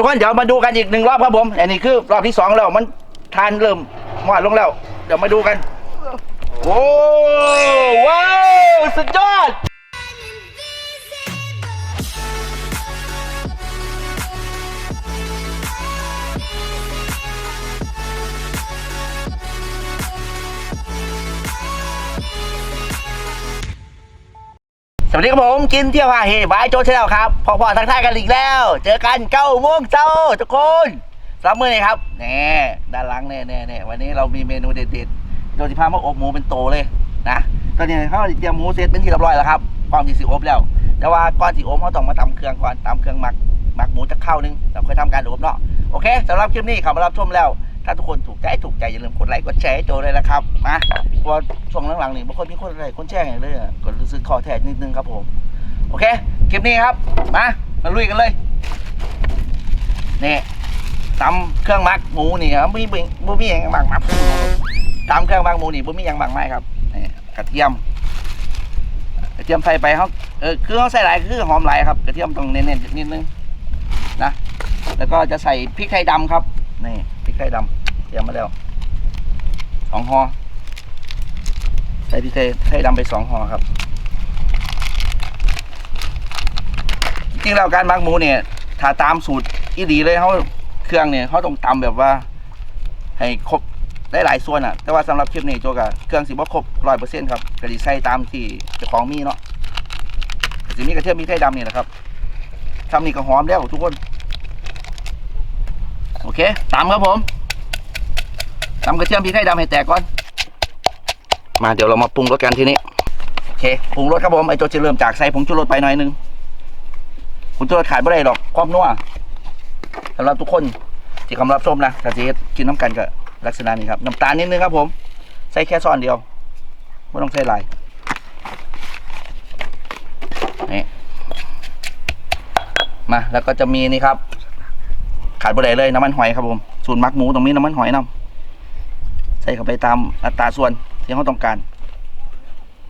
ทุกคนเดี๋ยวมาดูกันอีกหนึ่งรอบครับผม อันนี้คือรอบที่สองแล้วมันทานเริ่มหวานลงแล้ว เดี๋ยวมาดูกัน โอ้ว้าว สุดยอด สวัสดีครับผมกินเที่ยวหาเฮบายโจเชลครับพอพอทักทายกันอีกแล้ว เจอกันเก้าโมงเช้าทุกคนสามมือเลยครับแน่ด้านหลังแน่แน่แน่วันนี้เรามีเมนูเด็ดๆโดยที่พามาอบหมูเป็นโตเลยนะตอนนี้เขาเตรียมหมูเสร็จเป็นที่เรียบร้อยแล้วครับพร้อมที่สิอบแล้ว แต่ว่าก่อนสิอบเขาต้องมาทำเครื่องก่อนตามเครื่องหมักหมักหมูจะเข้านึงแล้วค่อยทำการอบเนาะโอเคสำหรับคลิปนี้ขับมารับชมแล้ว ถ้าทุกคนถูกใจถูกใจอย่าลืมกดไลค์กดแชร์ให้โจเลยนะครับมาเพราะช่วงหลังๆนี่บางคนมีคนอะไรคนแชร์อย่างเลยอะก็รู้สึกขอแทนนิดนึงครับผมโอเคคลิปนี้ครับมามาลุยกันเลยนี่ตำเครื่องมักหมูนี่ครับมีบุบุมีอย่างหมักมักตำเครื่องมักหมูนี่บุมีอย่างหมักไม่ครับนี่กระเทียมกระเทียมใส่ไปเขาเออคือเขาใส่หลายคือหอมหลายครับกระเทียมต้องเน้นๆนิดนึงนะแล้วก็จะใส่พริกไทยดำครับนี่ ไทยดำเตรียมมาแล้วสองห่อใส่พริกไทยไทยดำไปสองห่อครับจริงแล้วการหมักหมูเนี่ยถ้าตามสูตรอีดีเลยเขาเครื่องเนี่ยเขาต้องตำแบบว่า ให้ครบได้หลายส่วนอะ แต่ว่าสำหรับคลิปนี้โจกะเครื่องสิบ่ครบร้อยเปอร์เซ็นต์ครับก็สิใส่ตามที่เจ้าของมีเนาะสิมีกระเทียมมีไข่ดำนี่แหละครับทำนี่ก็หอมแล้วทุกคน โอเคตามครับผมตำกระเทียมพริกไทยดำให้แตกก่อน มาเดี๋ยวเรามาปรุงรสกันทีนี้โอเคปรุงรสครับผมไอโจจะเริ่มจากใส่ผงชูรสไปหน่อยนึงคุณตัวขายไม่ได้หรอกความนัวสำหรับทุกคนที่กำลังรับชมนะถ้าจะกินน้ำกันก็ลักษณะนี้ครับน้ำตาลนิดนึงครับผมใส่แค่ซ้อนเดียวไม่ต้องใส่หลายนี่มาแล้วก็จะมีนี่ครับ ขาดบ่ได้เลยน้ำมันหอยครับผมสูตรมักหมูตรงนี้น้ำมันหอยนํใส่เข้าไปตามอัตราส่วนที่เขาต้องการ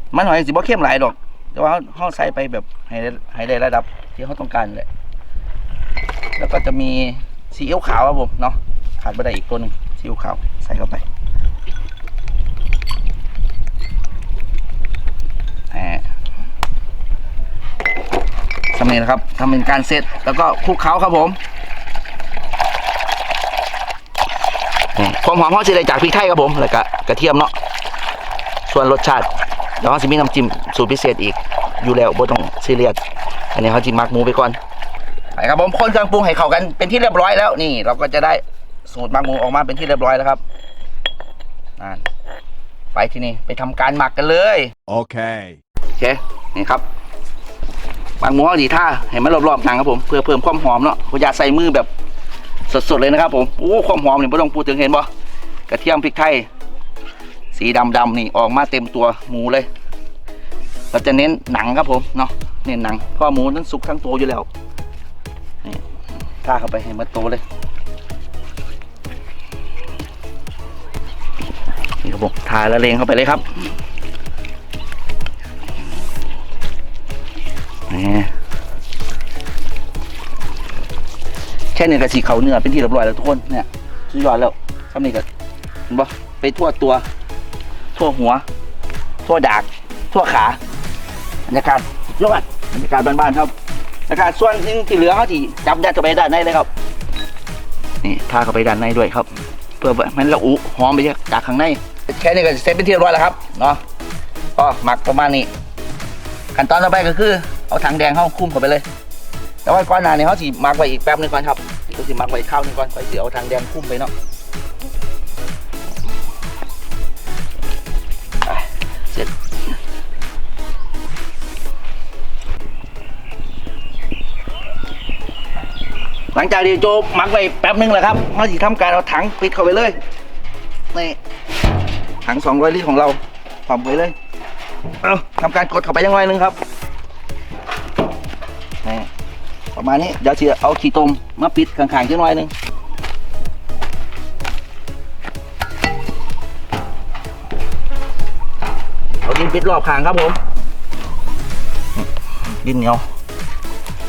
น้ำมันหอยสิบ่เข้มหลายดอก แต่ว่าเขาใส่ไปแบบให้ได้ให้ได้ระดับที่เขาต้องการเลยแล้วก็จะมีซีอิ๊วขาวครับผมเนาะขาดไม่ได้อีกตัวนึงซีอิ๊วขาวใส่เข้าไปทำเองนะครับทำเป็นการเซตแล้วก็คลุกเคล้าครับผมนี่ ความหอมเขาจะได้จากพริกไทยครับผมแล้วก็กระเทียมเนาะส่วนรสชาติเดี๋ยวเขาจะมีน้ำจิ้มสูตรพิเศษอีกอยู่แล้วบ่ต้องซีเรียสอันนี้เขาจิมักหมูไปก่อนไปครับผมคนเครื่องปรุงให้เข้ากันเป็นที่เรียบร้อยแล้วนี่ เราก็จะได้สูตรหมักหมูออกมาเป็นที่เรียบร้อยแล้วครับนั่นไปที่นี่ไปทำการหมักกันเลย Okay. โอเคนี่ครับหมักหมูเอาดีท่าให้มันรอบๆหนังครับผมเพื่อเพิ่มความหอมเนาะผมอยากใส่มือแบบ สดๆเลยนะครับผมโอ้ความหอมเนี่ยไม่ต้องพูดถึงเห็นบ่กระเทียมพริกไทยสีดำๆนี่ออกมาเต็มตัวหมูเลยเราจะเน้นหนังครับผมเนาะเน้นหนังเพราะหมูนั้นสุกทั้งตัวอยู่แล้วนี่ท่าเข้าไปให้มันโตเลยนี่ครับผมทาละเลงเข้าไปเลยครับนี่ ค่นี้ก็สีเขาเนื้อเป็นที่เรียบร้อยแล้วทุกคนเนี่ยสุดยอดแล้วทำนี่ก็เห็นปะไปทั่วตัวทั่วหัว ทั่วดากทั่วขาบรรยากาศยอดบรรยากาศบ้านๆครับบรรยากาศส่วนที่ที่เหลือเขาที่จับยัดเข้าไปด้านในเลยครับ นี่พาเข้าไปด้านในด้วยครับ เพื่อมันละอุหอมไปจากข้างในแค่นี้ก็เสร็จเป็นที่เรียบร้อยแล้วครับเนาะก็หมักประมาณนี้ขั้นตอนต่อไปก็คือ เอาถังแดงเข้าคุ้มเข้าไปเลย แต่ว่าก่อนหน้านี้เขาสิหมักไว้อีกแป๊บหนึงก่อนครับเขาสิหมักไว้ข้าวหนึงก่อนค่อยสิเอาถังแดงคลุ้มไปเนาะไปเสร็จหลังจากที่โจหมักไปแป๊บนึงแหละครับเราจะทำการเอาถังปิดเข้าไปเลยนี่ถัง200ลิตรของเราปรับไปเลยเอาทำการกดเข้าไปยังไงนึงครับ ประมาณนี้เดี๋ยวจะเอาขี้ตมมาปิดข้างๆจังหน่อยหนึงเอาดินปิดรอบข้างครับผมดินเหนียว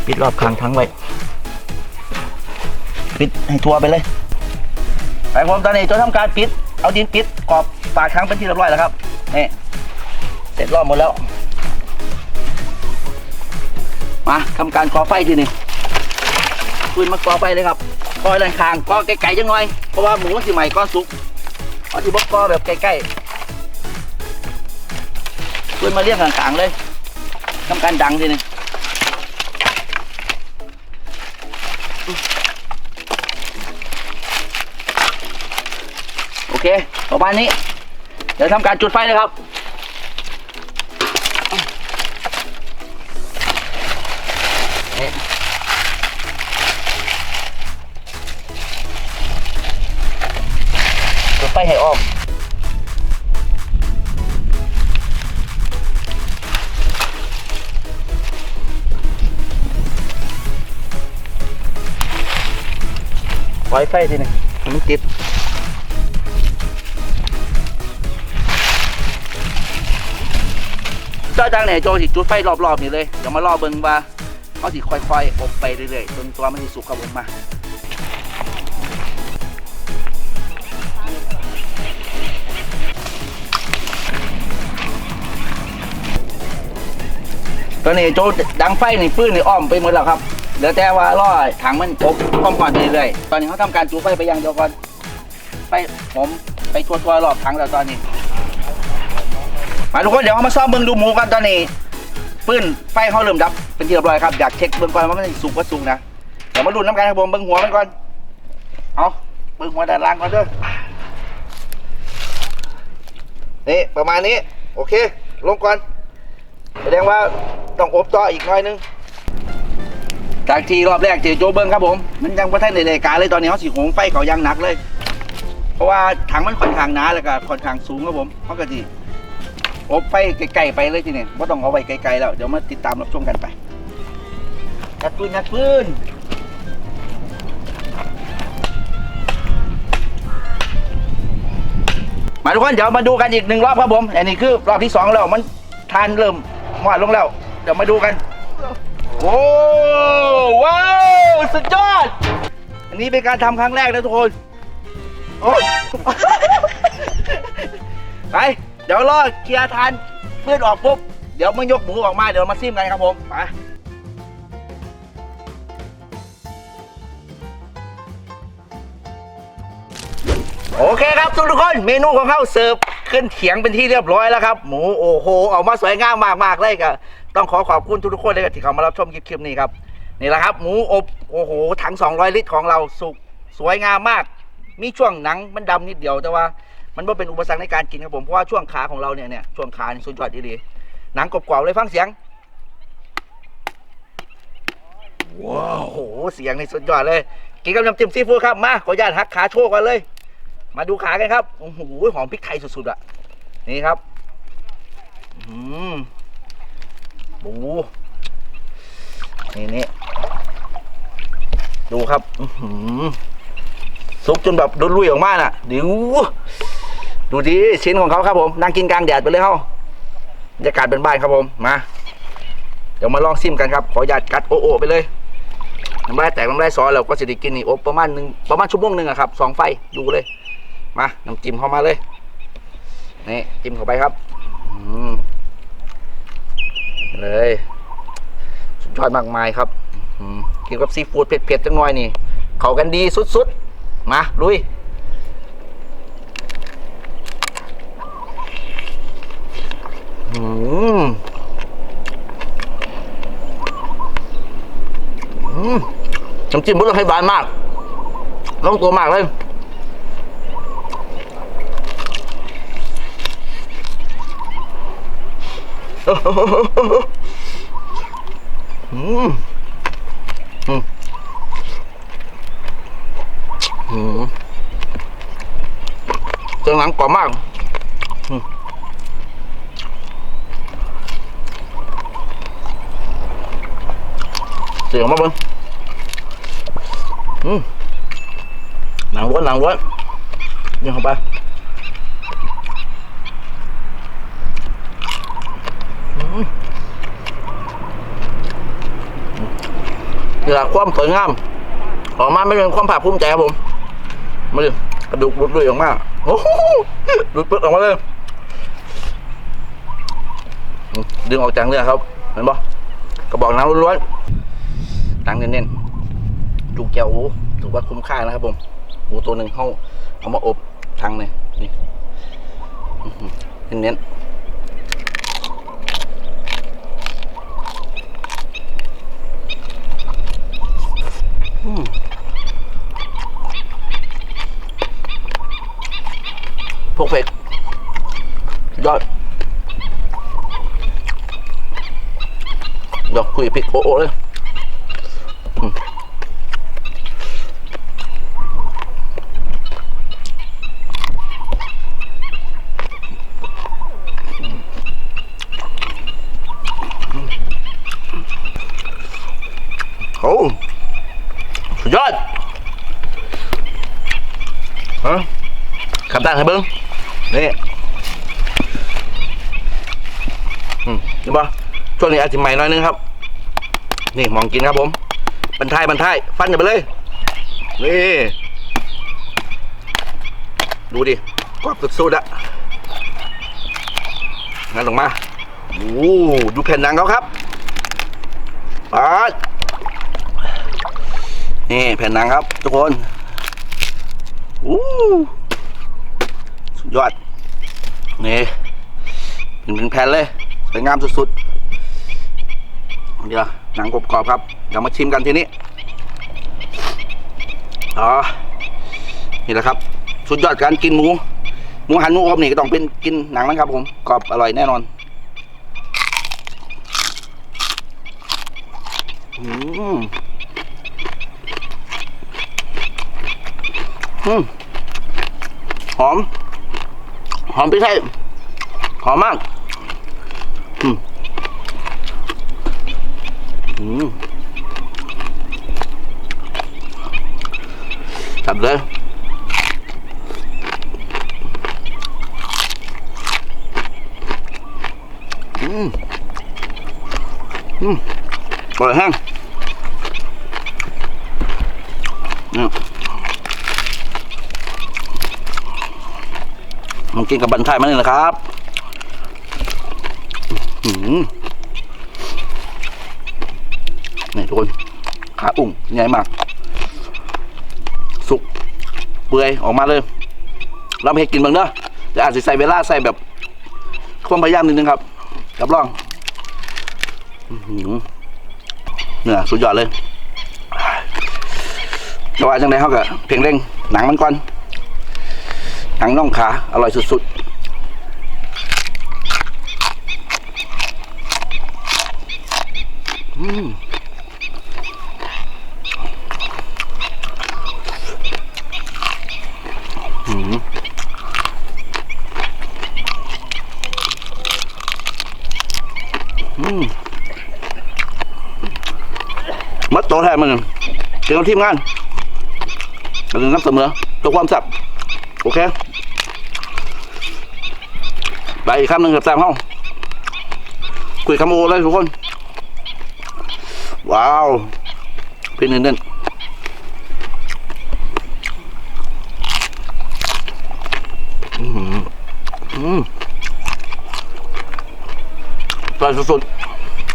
ปิดรอบข้างทั้งไว้ปิดให้ทั่วไปเลยไปผมตอนนี้จะทำการปิด เอาดินปิดกรอบปากครั้งเป็นที่เรียบร้อยแล้วครับนี่เสร็จรอบหมดแล้ว มาทำการก่อไฟทีนี้ ปืนมากอไฟเลยครับกอด้านข้างกอไกลๆจังหน่อยเพราะว่าหมูมันสิใหม่ก็สุกเอาที่บอกกอแบบใกล้ๆปืนมาเรียกข้างๆเลยทำการดังทีนี้โอเค ประมาณนี้ เดี๋ยวทำการจุดไฟเลยครับ ปล่อยไฟทีหนึงมันติดเจ้าจังเนี่ยโจสิจุดไฟรอบๆนี่เลยเดี๋ยวมารอเบิ่งว่าเขาสิค่อยๆอบไปเรื่อยๆจนตัวมันสิสุกครับผมมาตอนนี้โจดังไฟในปื้นในอ้อมไปหมดแล้วครับ เหลือแต่ว่าล่อถังมันอบความก่อนไปเรื่อยๆตอนนี้เขาทำการจูไฟไปอยังเดียวก่อนไฟผมไปทัวร์ๆรอบถังแล้วตอนนี้ มาทุกคนเดี๋ยวเขามาซ่อมเบิ่งดูหมูกันตอนนี้ปื้นไฟเขาเริ่มดับเป็นที่เรียบร้อยครับอยากเช็คเบิ่งก่อนว่ามันสุกว่าสุกนะเดี๋ยวมาดูน้ำกันครับผมเบิ่งหัวมันก่อนเอาเบิ่งหัวด้านล่างก่อนเด้อนี่ประมาณนี้โอเค ลงก่อนแสดงว่าต้องอบต่ออีกหน่อยนึง จากที่รอบแรกเจอโจเบิ้งครับผม มันยังไม่ทันในรายการเลยตอนนี้เขาสีหงไฟเขายังหนักเลย เพราะว่าถังมันค่อนข้างหนาแล้วก็ค่อนข้างสูงครับผมเขาก็จีอบไฟไกลๆไปเลยทีนี้ว่าต้องเอาไว้ไกลๆแล้วเดี๋ยวมาติดตามรับชมกันไปยัดปืนยัดปืนมาทุกคนเดี๋ยวมาดูกันอีกหนึ่งรอบครับผม อันนี้คือรอบที่สองแล้วมันทานเริ่มมอดลงแล้ว เดี๋ยวมาดูกัน โอ้ว้าวสุดยอด อันนี้เป็นการทำครั้งแรกนะทุกคนโอ้ไปเดี๋ยวรอเคลียร์ทานเพื่อนออกปุ๊บ เดี๋ยวมันยกหมูออกมาเดี๋ยวมาซิมกันครับผมไปโอเคครับทุกทุกคนเมนูของเขาเสิร์ฟขึ้นเขียงเป็นที่เรียบร้อยแล้วครับ หมูโอ้โหออกมาสวยงามมากๆเลยครับ ต้องขอขอบคุณทุกๆคนเลยครับที่เขามารับชมคลิปนี้ครับนี่แหละครับ หมูอบโอ้โหถัง 200 ลิตรของเราสุกสวยงามมาก มีช่วงหนังมันดำนิดเดียวแต่ว่า มันไม่เป็นอุปสรรคในการกินครับผมเพราะว่าช่วงขาของเราเนี่ยเนี่ยช่วงขานี่สุดยอดดีหนังกรอบๆเลยฟังเสียงว้าวโหเสียงนี่สุดยอดเลย กินกับน้ำจิ้มซีฟู้ดครับมาขออนุญาตหักขาโชว์กันเลย มาดูขากันครับโอ้โหหอมพริกไทยสุดๆอะนี่ครับอืม หมูนี่นี่ดูครับอืซุกจนแบบโดนลุยออกมาน่ะเดี๋ยวดูดิชิ้นของเขาครับผมนั่งกินกลางแดดไปเลยเขาบรรยากาศเป็นบ้านครับผมมาเดี๋ยวมาลองซิมกันครับ ขออนุญาตกัดโอโอไปเลยน้ำลายแตกน้ำลายซอเราก็จะได้กินนี่อบประมาณหนึ่งประมาณชั่วโมงหนึ่งอะครับสองไฟดูเลยมาน้ำจิ้มเข้ามาเลยนี่จิ้มเข้าไปครับ อืม เลยสุดยอดมากมายครับกินกับซีฟู้ดเผ็ดๆจังหน่อยนี่ เข้ากันดีสุดๆ มาลุยอืมอืมน้ำจิ้มบุ้งให้บานมากลงตัวมากเลย อืมอืมอืมเจังหลังกรอบมากอืมเสียงมาเบิ้งอืมห นี่แหละความสวยงามออกมาไม่เป็นความภาคภูมิใจครับผมมาดูกระดูกหลุดเลยออกมาโอ้โหหลุดปึ๊กออกมาเลยดึงออกจากเนื้อครับเห็นปะกระบอกน้ำล้วนๆตังเน้นๆจุกแก้วโอ้ถือว่าคุ้มค่านะครับผมหมูตัวหนึ่งเขาเอามาอบทังเลยนี่อื้อหือเน้นๆอืม พว กเฟกยอดเดี๋ยวคุยพริกโอ้ๆเลยอืมโอ้สุดยอดฮะขับได้ครับเบิ้ง นี่อืมเห็นปะช่วงนี้อาจจะใหม่น่อยนึงครับ นี่มองกินครับผมบรรทายบรรทายฟันกันไปเลย นี่ ดูดิกรอบสุดๆอะงั้นลงมาโอ้ดูแผ่นหนังเขาครับปาดนี่แผ่นหนังครับ ทุกคนอู้สุดยอด นี่เป็นเป็นแผ่นเลยสวยงามสุดๆ เดี๋ยวหนังกรอบๆครับเดี๋ยวมาชิมกันทีนี้ อ๋อ นี่แหละครับ สุดยอดการกินหมู หมูหันหมูอบนี่ก็ต้องเป็นกินหนังนะครับผม กรอบอร่อยแน่นอนอืมอืมหอม หอมพริกไทยหอมมากอืมอืมจับเลยอืมอืมอร่อยแห้งอืมมั กินกับบันทยมันนี่แหละครับนี่ทุกคนขาอุ่งใหญ่มาก สุก เปื่อยออกมาเลยเราให้กินบ้างเด้อแต่อาจจะใส่เวลาใส่แบบความพยายามนิดนึงครับรับรองอื้อหือเนี่ยสุดยอดเลยแต่ว่าจังไดเขาก็เพียงเร่งหนังมันก่อน หนังน่องขา อร่อยสุดๆ อืมอืมอืมมัดโตแทนมันเกี่ยวกับทีมงานเป็นน้ำเสมอตัวความแซ่บโอเค ไปอีกคำหนึ่งกับแซมห้องคุยคำโอเลยทุกคน ว้าวเป็นเน้นๆอืมอืมอร่อยสุด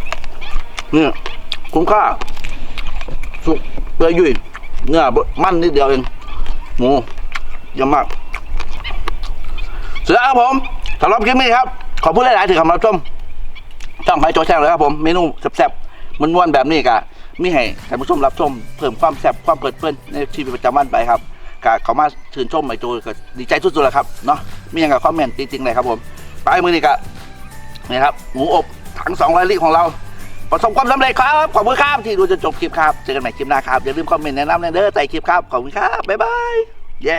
ๆเนี่ยคุ้มค่า สุกเปื่อยยุ่ยเนื้อมันนิดเดียวเองหมูยอะมาก เสร็จแล้วครับผม สำหรับคลิปนี้ครับ ขอพูดหลายๆถึงคำรับชมช่องไฟโจแช่งเลยครับผม เมนูแซ่บๆมันม้วนๆแบบนี้กะมีให้ท่านผู้ชมรับชมเพิ่มความแซ่บความเพลิดเพลินในชีวิตประจำวันไปครับกะเขามาชื่นชมไอโจก็ดีใจสุดๆแล้วครับเนาะมีอย่างกับคอมเมนต์จริงๆเลยครับผม ไปมือนี้กะนี่ครับหมูอบถังสองร้อยลิตรของเราประสบความสำเร็จครับ ขอบคุณครับที่ดูจนจบคลิปครับ เจอกันใหม่คลิปหน้าครับ อย่าลืมคอมเมนต์แนะนำในเด้อใต้คลิปครับ ขอบคุณครับ บ๊ายบาย เย้